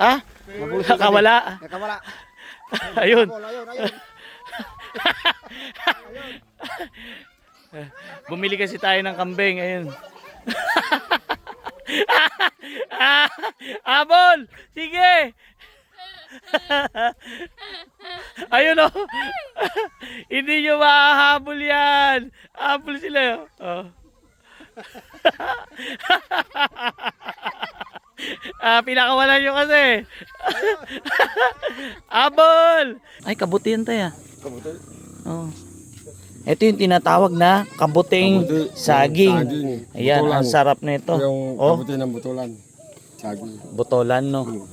Ha? Nakawala. Nakawala. Ayun. Bumili kasi tayo ng kambing. Ayun. Abol! Sige! Ayun o. Hindi nyo mahahabol yan. Habol sila. Oh. Ah, pinakawalan nyo kasi. Abol! Ay, kabutihan tayo. Kabuti. Oh. Ito yung tinatawag na kabuting Kabuti, saging. saging. Ayan, Butulan. ang sarap nito. Yung Oh, kabuti ng butulan. Saging. butolan no. Hmm.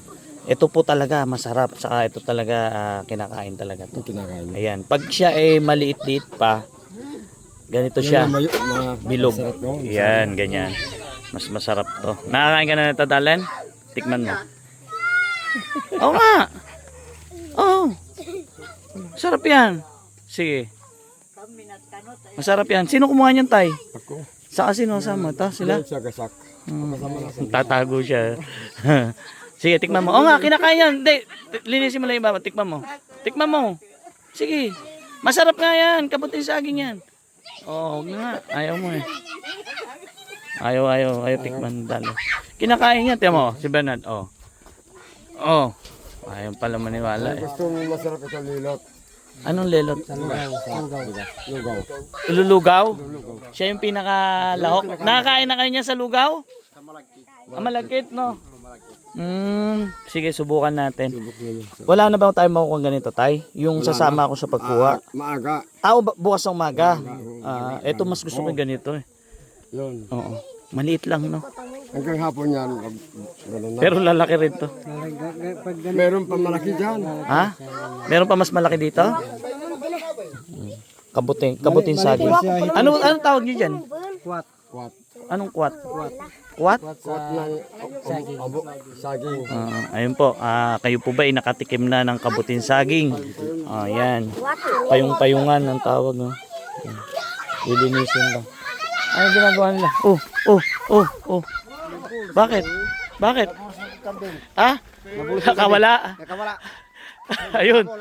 Ito po talaga masarap saka ito talaga ah, kinakain talaga to. Ito kinakain. Ayan, pag siya ay maliit-liit pa, ganito siya. Bilog. masarap yun. Yan, ganyan. Mas masarap to. Nakakain ka na nito, Dalen? Tikman mo. Oo nga. Oo. Sarap yan. Sige. Masarap yan. Sino kumuha niyan, Tay? Ako. Saka sino sama? Ta, sila? Sa gasak. Hmm. Sa Tatago siya. Sige, tikman mo. Oo nga, kinakain yan. Hindi, linisin mo lang yung baba. Tikman mo. Tikman mo. Sige. Masarap nga yan. Kabuting saging yan. Oo, oh, nga. Ayaw mo eh. Ayaw, ayaw. Ayaw tikman dalo. Kinakain yan. Tiyan mo, si Bernard. Oh. Oh. Ayaw pala maniwala eh. Gusto mo masarap ito lilot. Anong lelot? Lugaw. Lugaw. Ilulugaw? Siya yung pinakalahok. Nakakain na kayo niya sa lugaw? Ah, malagkit, no? Mm, sige, subukan natin. Wala na ba tayo makukuha ganito, tay? Yung sasama ako sa pagkuha. Maaga. Ah, o, ba- bukas ng umaga. Ah, eto mas gusto ko ganito eh. Yun. Oo. Maliit lang, no? Hanggang hapon yan. Ganun na. Pero lalaki rin to. Meron pa malaki dyan. Ha? Meron pa mas malaki dito? Kabuting, kabuting saging. Ano anong tawag niyo diyan? Kwat. Anong kwat? Kwat? Kwat ng saging. Abo, saging. Ah, ayun po, ah, kayo po ba ay nakatikim na ng kabutin saging? Ah, yan. Payong-payungan ang tawag, no? Lilinisin lang. Ano ginagawa nila? Oh, oh, oh, oh. Bakit? Bakit? Ah? Nakawala. Nakawala. Ayun.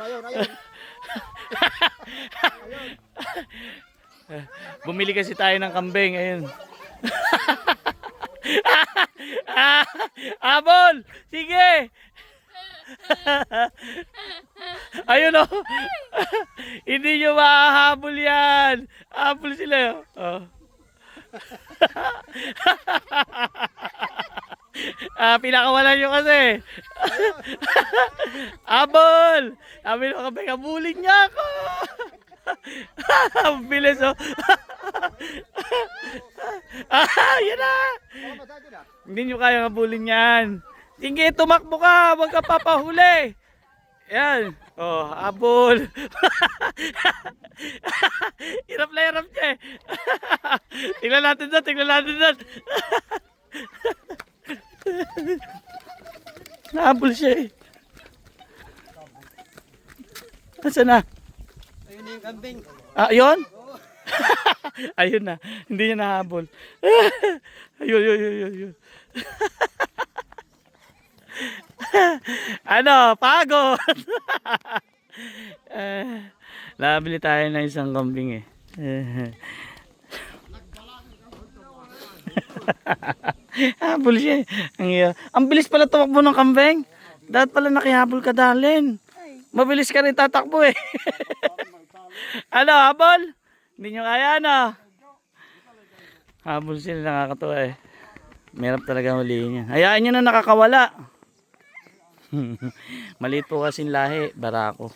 Bumili kasi tayo ng kambing, ayun. Abol! Sige! Ayun o. Hindi nyo mahahabol yan. Habol sila. Oh. ah, pinakawalan nyo kasi. Abol! Sabi nyo kami, kabulin niya ako. Ang bilis oh. ah, yun na. Hindi nyo kaya kabulin yan. Sige, tumakbo ka. Huwag ka papahuli. Yan. Oh, abol. hirap na hirap siya eh. tingnan natin doon, tingnan natin doon. Nahabol siya eh. Nasaan na? Ayun yung kambing. Ah, yun? ayun na. Hindi niya nahabol. ayun, yun, yun, yun, yun. ano, pagod. eh, nabili tayo ng isang kambing eh. Habol siya eh. Ang, ang bilis pala tumakbo ng kambing. Dapat pala nakihabol ka dalin. Mabilis ka rin tatakbo eh. ano, habol? Hindi nyo kaya, ano? Habol sila, nakakatuwa eh. Merap talaga huliin yan. Hayaan nyo na nakakawala. Maliit po kasing lahi, barako.